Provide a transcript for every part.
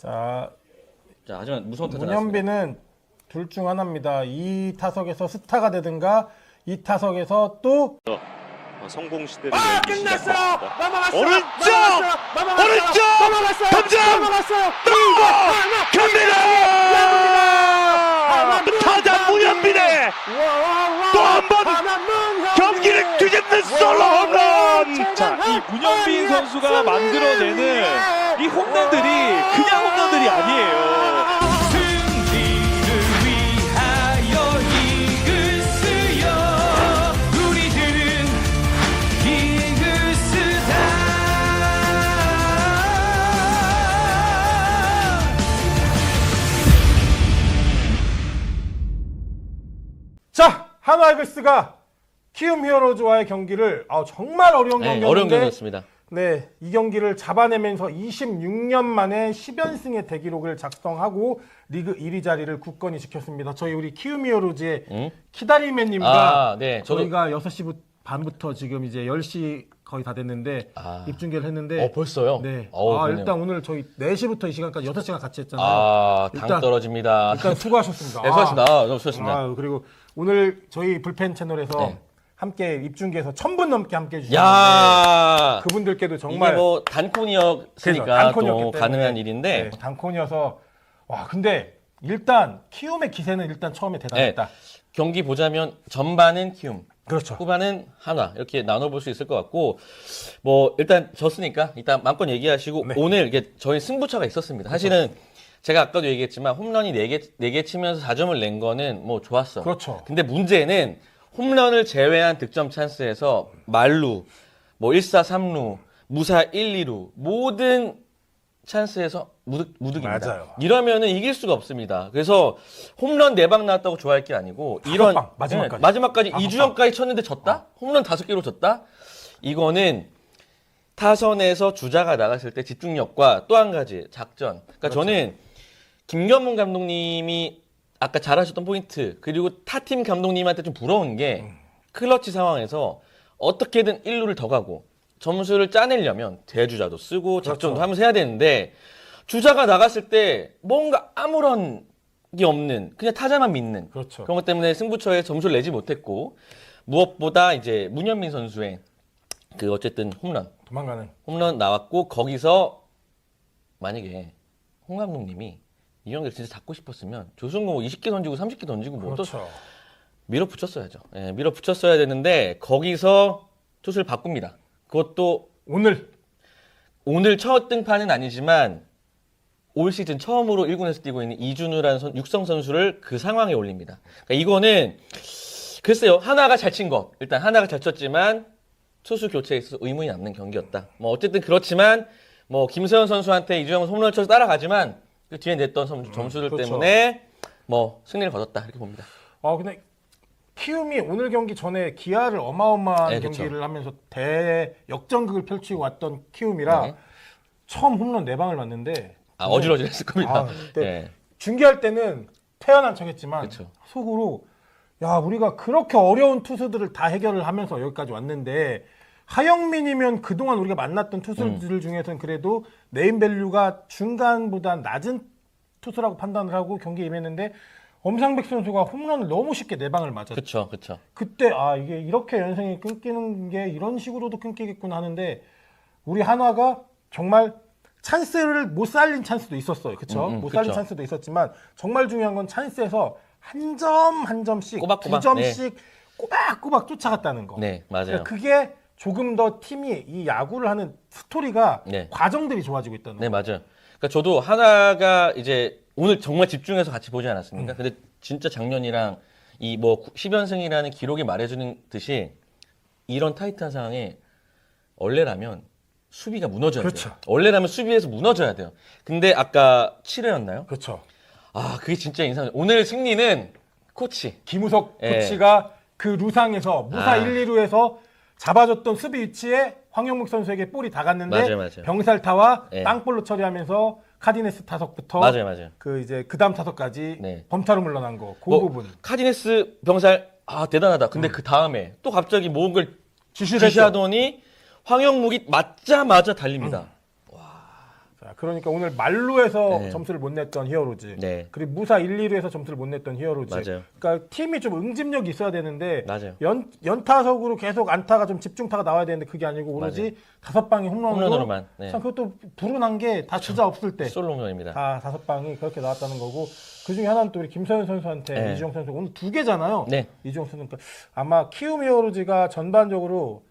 자, 자, 하지만 무서운 타자. 문현빈은 둘 중 하나입니다. 이 타석에서 스타가 되든가 이 타석에서 또 어, 성공 시대를 아, 열기. 시작합니다. 넘어갔어요. 오른쪽! 넘어갔어요. 넘어갔어요. 오른쪽! 넘어갔어요. 덤장! 넘어갔어요. 갑니다! 타자 문현빈의 또 한 번 경기를 뒤집는 솔로 홈런! 자, 이 문현빈 선수가 만들어내는 이 홈런들이 그냥 홈런들이 아니에요. 승리를 위하여 이글스여 우리들은 이글스다. 자, 한화이글스가 키움 히어로즈와의 경기를 아, 정말 어려운 네, 경기였는데 어려운 경기였습니다. 네, 이 경기를 잡아내면서 26년 만에 10연승의 대기록을 작성하고 리그 1위 자리를 굳건히 지켰습니다. 저희 우리 키움 히어로즈의 응? 키다리맨님과 아, 네. 저도 저희가 6시 반부터 지금 이제 10시 거의 다 됐는데 아. 입중계를 했는데 어, 벌써요? 네. 어우, 아, 그러네요. 일단 오늘 저희 4시부터 이 시간까지 6시간 같이 했잖아요. 아, 당 일단- 떨어집니다. 일단 수고하셨습니다. 네, 수고하셨습니다. 아, 너무 수고하셨습니다. 아, 그리고 오늘 저희 불펜 채널에서 네. 함께 입중계에서 1000분 넘게 함께 해주셨는데 야 그분들께도 이게 정말 뭐 그래서 단콘이었으니까 또 가능한 일인데 네, 단콘이어서 와 근데 일단 키움의 기세는 일단 처음에 대단했다. 경기 보자면 전반은 키움, 그렇죠. 후반은 한화 이렇게 나눠볼 수 있을 것 같고 뭐 일단 졌으니까 일단 마음껏 얘기하시고 네. 오늘 이게 저희 승부차가 있었습니다. 사실은 제가 아까도 얘기했지만 홈런이 4개, 4개 치면서 4점을 낸 거는 뭐 좋았어. 그렇죠. 근데 문제는 홈런을 제외한 득점 찬스에서 말루, 뭐 1사 3루, 무사 1, 2루 모든 찬스에서 무득, 무득입니다. 맞아요. 이러면은 이길 수가 없습니다. 그래서 홈런 4방 나왔다고 좋아할 게 아니고 이런 방, 마지막까지. 네, 마지막까지 다섯 이주영까지 쳤는데 졌다? 홈런 5개로 졌다? 이거는 타선에서 주자가 나갔을 때 집중력과 또 한 가지 작전. 그러니까 그렇죠. 저는 김경문 감독님이 아까 잘하셨던 포인트 그리고 타 팀 감독님한테 좀 부러운 게 음. 클러치 상황에서 어떻게든 1루를 더 가고 점수를 짜내려면 대주자도 쓰고 작전도 그렇죠. 하면서 해야 되는데 주자가 나갔을 때 뭔가 아무런 게 없는 그냥 타자만 믿는 그렇죠. 그런 것 때문에 승부처에 점수를 내지 못했고 무엇보다 이제 문현민 선수의 그 어쨌든 홈런 도망가는 홈런 나왔고 거기서 만약에 홍 감독님이 이 경기를 진짜 잡고 싶었으면 조승우 20개 던지고 30개 던지고 뭐또 그렇죠. 밀어붙였어야죠. 예, 밀어붙였어야 되는데 거기서 투수를 바꿉니다. 그것도 오늘 오늘 첫 등판은 아니지만 올 시즌 처음으로 1군에서 뛰고 있는 이준우라는 선, 육성 선수를 그 상황에 올립니다. 그러니까 이거는 글쎄요 하나가 잘친거 일단 하나가 잘 쳤지만 투수 교체에 있어서 의문이 남는 경기였다. 뭐 어쨌든 그렇지만 뭐 김세현 선수한테 이주영 홈런을 쳐서 따라가지만 그 뒤에 냈던 점- 점수들 그렇죠. 때문에 뭐 승리를 거뒀다 이렇게 봅니다. 아 근데 키움이 오늘 경기 전에 기아를 어마어마한 네, 그쵸. 경기를 하면서 대 역전극을 펼치고 왔던 키움이라 네. 처음 홈런 4방을 맞는데 아 어지러질했을 겁니다. 아, 예. 중계할 때는 태연한 척했지만 그쵸. 속으로 야 우리가 그렇게 어려운 투수들을 다 해결을 하면서 여기까지 왔는데 하영민이면 그동안 우리가 만났던 투수들 음. 중에서는 그래도 네임밸류가 중간보다 낮은 투수라고 판단을 하고 경기에 임했는데 엄상백 선수가 홈런을 너무 쉽게 네 방을 맞았죠. 그쵸 그쵸. 그때 아 이게 이렇게 연승이 끊기는 게 이런 식으로도 끊기겠구나 하는데 우리 한화가 정말 찬스를 못 살린 찬스도 있었어요. 그렇죠? 음, 음, 못 살린 그쵸. 찬스도 있었지만 정말 중요한 건 찬스에서 한 점 한 점씩 꼬박꼬박, 두 점씩 꼬박꼬박 쫓아갔다는 거. 네 맞아요. 그러니까 그게 조금 더 팀이 이 야구를 하는 스토리가 네. 과정들이 좋아지고 있다는 거. 네, 맞아요. 그러니까 저도 하나가 이제 오늘 정말 집중해서 같이 보지 음. 않았습니까? 근데 진짜 작년이랑 이 뭐 10연승이라는 기록이 말해주는 듯이 이런 타이트한 상황에 원래라면 수비가 무너져야 그렇죠. 돼요. 원래라면 수비에서 무너져야 돼요. 근데 아까 7회였나요? 그렇죠. 아, 그게 진짜 인상. 오늘 승리는 코치. 김우석 예. 코치가 그 루상에서 무사 아. 1, 2루에서 잡아줬던 수비 위치에 황영묵 선수에게 볼이 다 갔는데 맞아요, 맞아요. 병살타와 예. 땅볼로 처리하면서 카디네스 타석부터 맞아요, 맞아요. 그 이제 그다음 타석까지 네. 범타로 물러난 거. 그 뭐, 부분. 카디네스 병살 아 대단하다. 근데 그 다음에 또 갑자기 모은 걸. 지시하더니 황영묵이 맞자마자 달립니다. 자, 그러니까 오늘 말루에서 네. 점수를 못 냈던 히어로즈. 네. 그리고 무사 1, 2루에서 점수를 못 냈던 히어로즈. 맞아요. 그러니까 팀이 좀 응집력이 있어야 되는데 맞아요. 연, 연타석으로 계속 안타가 좀 집중타가 나와야 되는데 그게 아니고 오로지 맞아요. 다섯 방이 홈런으로 홈런으로만, 네. 참 그것도 불운한 게 다 주자 없을 때. 솔로 홈런입니다. 다 다섯 방이 그렇게 나왔다는 거고 그 중에 하나는 또 우리 김서현 선수한테 네. 이주영 선수 오늘 두 개잖아요. 네. 이주영 선수 그러니까 아마 키움 히어로즈가 전반적으로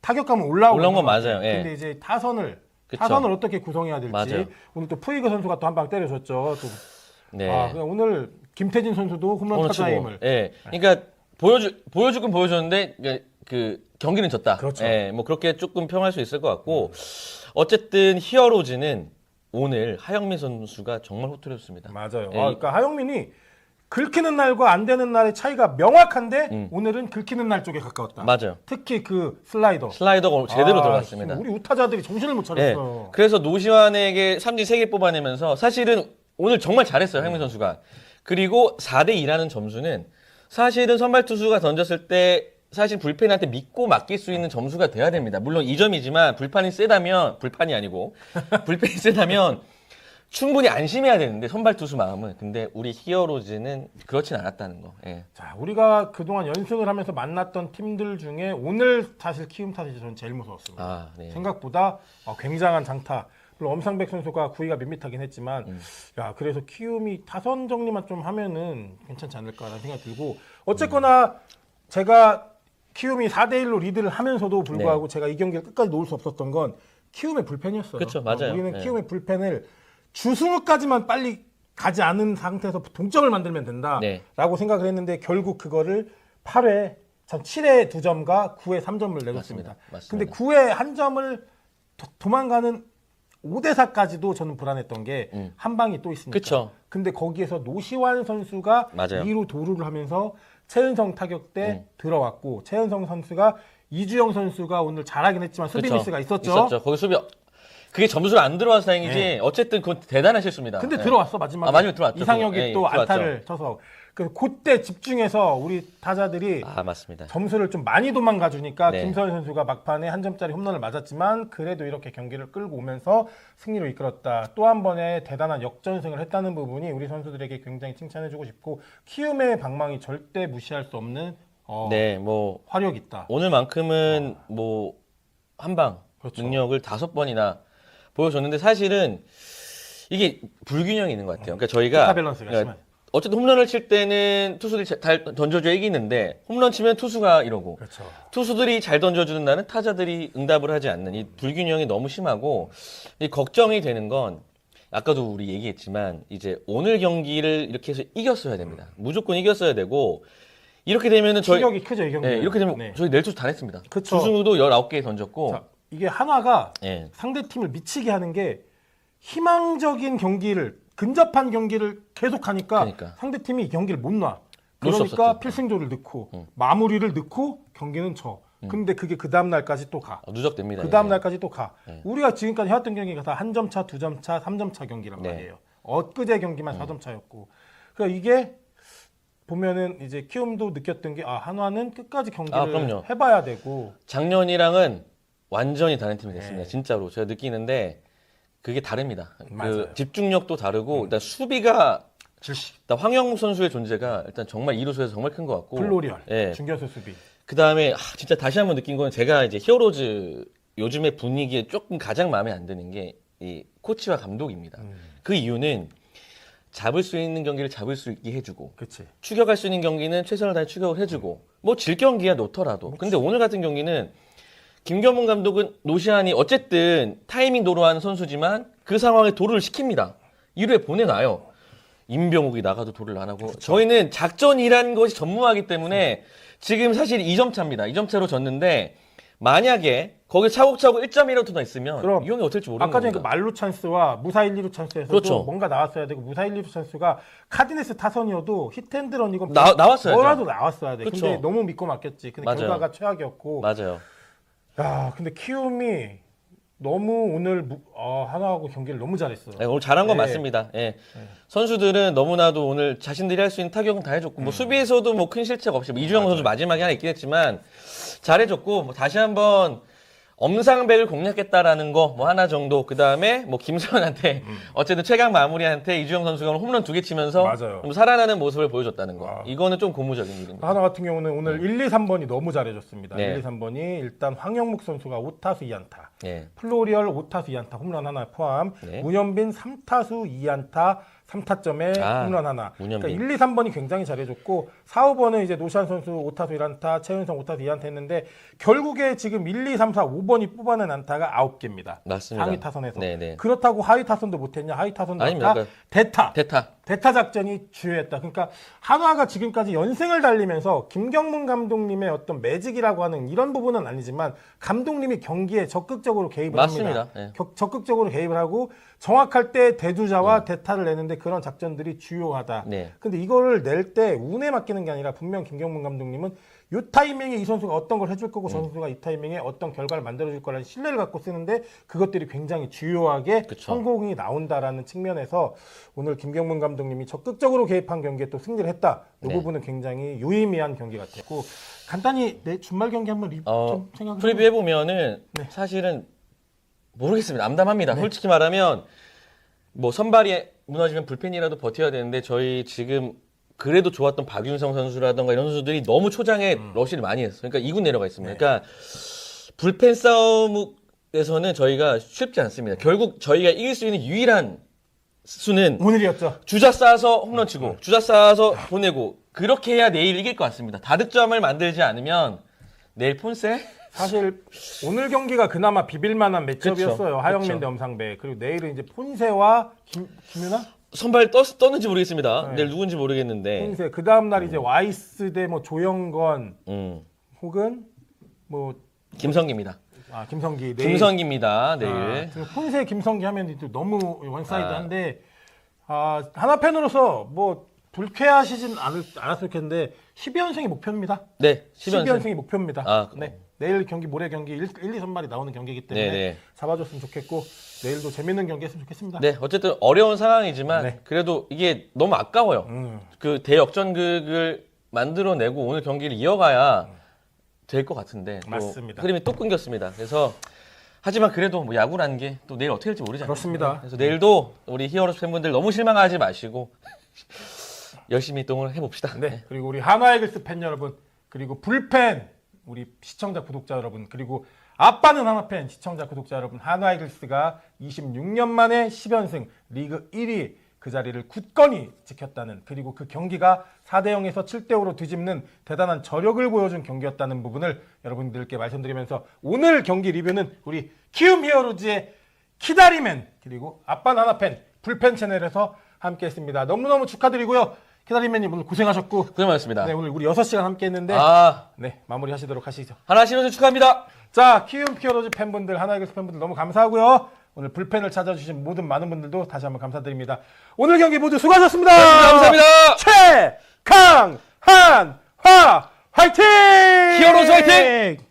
타격감은 올라오고 올라온 건. 맞아요. 예. 근데 이제 타선을 그쵸. 타선을 어떻게 구성해야 될지 맞아요. 오늘 또 푸이그 선수가 또 한 방 때려줬죠. 또 네. 아, 그냥 오늘 김태진 선수도 홈런. 타자임을 예. 그러니까 보여주 보여주긴 보여줬는데 그, 그 경기는 졌다. 그렇죠. 예. 뭐 그렇게 조금 평할 수 있을 것 같고 어쨌든 히어로즈는 오늘 하영민 선수가 정말 호투했습니다. 맞아요. 예. 아, 그러니까 하영민이 긁히는 날과 안 되는 날의 차이가 명확한데 음. 오늘은 긁히는 날 쪽에 가까웠다. 맞아요. 특히 그 슬라이더. 슬라이더가 제대로 아, 들어갔습니다. 우리 우타자들이 정신을 못 예. 차렸어. 그래서 노시환에게 삼진 3개 뽑아내면서 사실은 오늘 정말 잘했어요. 하영민 선수가. 그리고 4대 2라는 점수는 사실은 선발 투수가 던졌을 때 사실 불펜한테 믿고 맡길 수 있는 점수가 돼야 됩니다. 물론 2점이지만 불판이 세다면 불판이 아니고 불펜이 세다면 충분히 안심해야 되는데 선발 투수 마음은 근데 우리 히어로즈는 그렇진 않았다는 거. 예. 자, 우리가 그동안 연승을 하면서 만났던 팀들 중에 오늘 사실 키움 탓이 저는 제일 무서웠습니다. 아, 네. 생각보다 어, 굉장한 장타. 물론 엄상백 선수가 구위가 밋밋하긴 했지만, 음. 야 그래서 키움이 타선 정리만 좀 하면은 괜찮지 않을까라는 생각이 들고 어쨌거나 제가 키움이 4대 1로 리드를 하면서도 불구하고 제가 이 경기를 끝까지 놓을 수 없었던 건 키움의 불펜이었어요. 네. 그쵸, 어, 맞아요. 우리는 네. 키움의 불펜을 주승우까지만 빨리 가지 않은 상태에서 동점을 만들면 된다라고 네. 생각을 했는데 결국 그거를 8회 참 7회 2점과 9회 3점을 내줬습니다. 맞습니다. 맞습니다. 근데 9회 한 점을 도, 도망가는 5대 4까지도 저는 불안했던 게한 방이 또. 음. 그쵸. 근데 거기에서 노시환 선수가 맞아요. 2루 도루를 하면서 최은성 타격 때 음. 들어왔고 최은성 선수가 이주영 선수가 오늘 잘하긴 했지만 수비 그쵸. 미스가 있었죠. 있었죠. 거기 수비 그게 점수가 안 들어와서 다행이지 네. 어쨌든 그건 대단한 실수입니다. 근데 예. 들어왔어 마지막에. 아, 마지막에 들어왔죠. 이상혁이. 예, 또 들어왔죠. 안타를 쳐서 그 그때 집중해서 우리 타자들이 아 맞습니다. 점수를 좀 많이 도망가 주니까 네. 김서현 선수가 막판에 한 점짜리 홈런을 맞았지만 그래도 이렇게 경기를 끌고 오면서 승리로 이끌었다. 또 한 번의 대단한 역전승을 했다는 부분이 우리 선수들에게 굉장히 칭찬해 주고 싶고 키움의 방망이 절대 무시할 수 없는 어, 네, 뭐 화력 있다. 오늘만큼은 뭐 한방 그렇죠. 능력을 다섯 번이나 보여줬는데 사실은 이게 불균형이 있는 것 같아요. 그러니까 저희가 밸런스가 그러니까 심해. 어쨌든 홈런을 칠 때는 투수들이 잘 던져줘야 이기는데 홈런 치면 투수가 이러고 그렇죠. 투수들이 잘 던져주는 날은 타자들이 응답을 하지 않는 이 불균형이 너무 심하고 이 걱정이 되는 건 아까도 우리 얘기했지만 이제 오늘 경기를 이렇게 해서 이겼어야 됩니다. 무조건 이겼어야 되고 이렇게 되면은 저희 충격이 크죠 이 경기. 네, 이렇게 되면 저희 넬투수 다 했습니다. 그쵸. 주승우도 19개 던졌고 자, 이게 한화가 예. 상대 팀을 미치게 하는 게 희망적인 경기를 근접한 경기를 계속 하니까 그러니까. 상대 팀이 이 경기를 못 놔. 그러니까. 필승조를 넣고 마무리를 넣고 경기는 져. 근데 그게 그 다음 날까지 또 가. 어, 누적됩니다. 그 다음 이게. 날까지 또 가. 우리가 지금까지 해왔던 경기가 다 한 점 차, 두 점 차, 삼 점 차 경기란 네. 말이에요. 엊그제 경기만 사점 차였고. 그러니까 이게 보면은 이제 키움도 느꼈던 게 아, 한화는 끝까지 아, 경기를 그럼요. 해봐야 되고 작년이랑 완전히 다른 팀이 됐습니다. 네. 진짜로 제가 느끼는데 그게 다릅니다. 맞아요. 그 집중력도 다르고 일단 수비가 일단 황영무 선수의 존재가 일단 정말 이루수에서 정말 큰 것 같고 플로리얼 예. 중견수 수비. 그 다음에 진짜 다시 한번 느낀 건 제가 이제 히어로즈 요즘의 분위기에 조금 가장 마음에 안 드는 게 이 코치와 감독입니다. 음. 그 이유는 잡을 수 있는 경기를 잡을 수 있게 해주고 그치. 추격할 수 있는 경기는 최선을 다해 추격을 해주고 뭐 질 경기야 놓더라도 근데 오늘 같은 경기는 김경문 감독은 노시안이 어쨌든 타이밍 도루하는 선수지만 그 상황에 도루를 시킵니다 1루에 보내놔요 임병욱이 나가도 도루를 안 하고 저희는 작전이라는 것이 전무하기 때문에 지금 사실 2점 차입니다 2점 차로 졌는데 만약에 거기 차곡차곡 1점이라도 더 있으면 그럼 이 형이 어떨지 모르는 아까 전에 그 겁니다 말루 찬스와 무사 1, 2루 찬스에서도 그렇죠. 뭔가 나왔어야 되고 무사 1, 2루 찬스가 카디네스 타선이어도 히트앤드런이건 나- 나왔어야죠. 뭐라도 나왔어야 돼. 그렇죠. 근데 너무 믿고 맡겼지. 근데 맞아요. 결과가 최악이었고. 맞아요 야, 근데 키움이 너무 오늘 무, 어, 하나하고 경기를 너무 잘했어. 네, 오늘 잘한 건 네. 맞습니다. 예. 선수들은 너무나도 오늘 자신들이 할 수 있는 타격은 다 해줬고, 음. 뭐 수비에서도 뭐 큰 실책 없이, 뭐 이주영 선수 마지막에 하나 있긴 했지만, 잘해줬고, 뭐 다시 한번 엄상백을 공략했다라는 거 뭐 하나 정도 그 다음에 뭐 김서현한테 어쨌든 최강 마무리한테 이주영 선수가 오늘 홈런 두 개 치면서 맞아요. 좀 살아나는 모습을 보여줬다는 거 아. 이거는 좀 고무적인 일입니다. 하나 같은 경우는 오늘 1, 2, 3번이 너무 잘해줬습니다. 네. 1, 2, 3번이 일단 황영묵 선수가 5타수 2안타, 예. 플로리얼 5타수 2안타 홈런 하나 포함, 네. 문현빈 3타수 2안타 3타점에 아, 홈런 하나. 그러니까 문현빈. 1, 2, 3번이 굉장히 잘해줬고 4, 5번은 이제 노시안 선수 5타수 1안타, 최은성 5타수 2안타 했는데 결국에 지금 1, 2, 3, 4, 5번이 뽑아낸 안타가 9개입니다. 맞습니다. 상위 타선에서. 네네. 그렇다고 하위 타선도 못했냐? 하위 타선도 아닙니다. 그러니까 대타. 대타. 대타 작전이 주요했다. 그러니까 한화가 지금까지 연승을 달리면서 김경문 감독님의 어떤 매직이라고 하는 이런 부분은 아니지만 감독님이 경기에 적극적으로 개입을 맞습니다. 합니다. 예. 격- 적극적으로 개입을 하고 정확할 때 대두자와 대타를 내는데 그런 작전들이 주요하다. 네. 근데 이거를 낼 때 운에 맡기는 게 아니라 분명 김경문 감독님은 이 타이밍에 이 선수가 어떤 걸 해줄 거고 저 음. 선수가 이 타이밍에 어떤 결과를 만들어줄 거라는 신뢰를 갖고 쓰는데 그것들이 굉장히 주요하게 그쵸. 성공이 나온다라는 측면에서 오늘 김경문 감독님이 적극적으로 개입한 경기에 또 승리를 했다. 이 네. 부분은 굉장히 유의미한 경기 같았고 간단히 내 주말 경기 한번 리, 어, 좀 생각을 프리뷰 해보면은 네. 사실은 모르겠습니다. 암담합니다. 솔직히 말하면 뭐 선발이 무너지면 불펜이라도 버텨야 되는데 저희 지금 그래도 좋았던 박윤성 선수라던가 이런 선수들이 너무 초장에 음. 러시를 많이 했어요. 그러니까 2군 내려가 있습니다. 네. 그러니까 불펜 싸움에서는 저희가 쉽지 않습니다. 결국 저희가 이길 수 있는 유일한 수는 오늘이었죠. 주자 쌓아서 홈런 치고 주자 쌓아서 보내고 그렇게 해야 내일 이길 것 같습니다. 다득점을 만들지 않으면 내일 폰세 사실 오늘 경기가 그나마 비빌만한 매치업이었어요. 하영민. 대 엄상배. 그리고 내일은 이제 폰세와 김, 김윤아? 선발 떴, 떴는지 모르겠습니다. 네. 내일 누군지 모르겠는데. 폰세. 그 다음 날 이제 와이스 대뭐 조영건 음. 혹은 뭐 김성기입니다. 아, 김성기. 내일 김성기입니다. 내일. 아, 폰세 김성기 하면 또 너무 원사이드한데 아. 아, 하나 팬으로서 뭐 불쾌하시진 않을, 않았을 텐데 12연승이 목표입니다. 네. 12연승. 12연승. 이 목표입니다. 아, 네. 내일 경기 모레 경기 1, 1 2, 선발이 나오는 경기이기 때문에 네네. 잡아줬으면 좋겠고 내일도 재밌는 경기 했으면 좋겠습니다. 네. 어쨌든 어려운 상황이지만 네. 그래도 이게 너무 아까워요. 음. 그 대역전극을 만들어내고 오늘 경기를 이어가야 될것 같은데. 또 맞습니다. 흐름이 또 끊겼습니다. 그래서 하지만 그래도 뭐 야구라는 게 또 내일 어떻게 될지 모르잖아요. 그렇습니다. 그래서 내일도 우리 히어로스 팬분들 너무 실망하지 마시고 열심히 또 해봅시다. 네. 그리고 우리 한화이글스 팬 여러분, 그리고 불팬 우리 시청자 구독자 여러분, 그리고 아빠는 하나 팬 시청자 구독자 여러분, 한화 이글스가 26년 만에 10연승 리그 1위 그 자리를 굳건히 지켰다는 그리고 그 경기가 4대 0에서 7대 5로 뒤집는 대단한 저력을 보여준 경기였다는 부분을 여러분들께 말씀드리면서 오늘 경기 리뷰는 우리 키움 히어로즈의 키다리맨 그리고 아빠는 하나 팬 불팬 채널에서 함께 했습니다. 너무너무 축하드리고요. 키다리맨님 오늘 고생하셨고 고생 많으셨습니다. 네, 오늘 우리 6시간 함께 했는데 아, 네, 마무리 하시도록 하시죠. 하나 신호준 축하합니다. 자, 키움 히어로즈 팬분들, 하나이글스 팬분들 너무 감사하고요. 오늘 불펜을 찾아주신 모든 많은 분들도 다시 한번 감사드립니다. 오늘 경기 모두 수고하셨습니다. 감사합니다. 최 강 한 화 화이팅! 히어로즈 화이팅!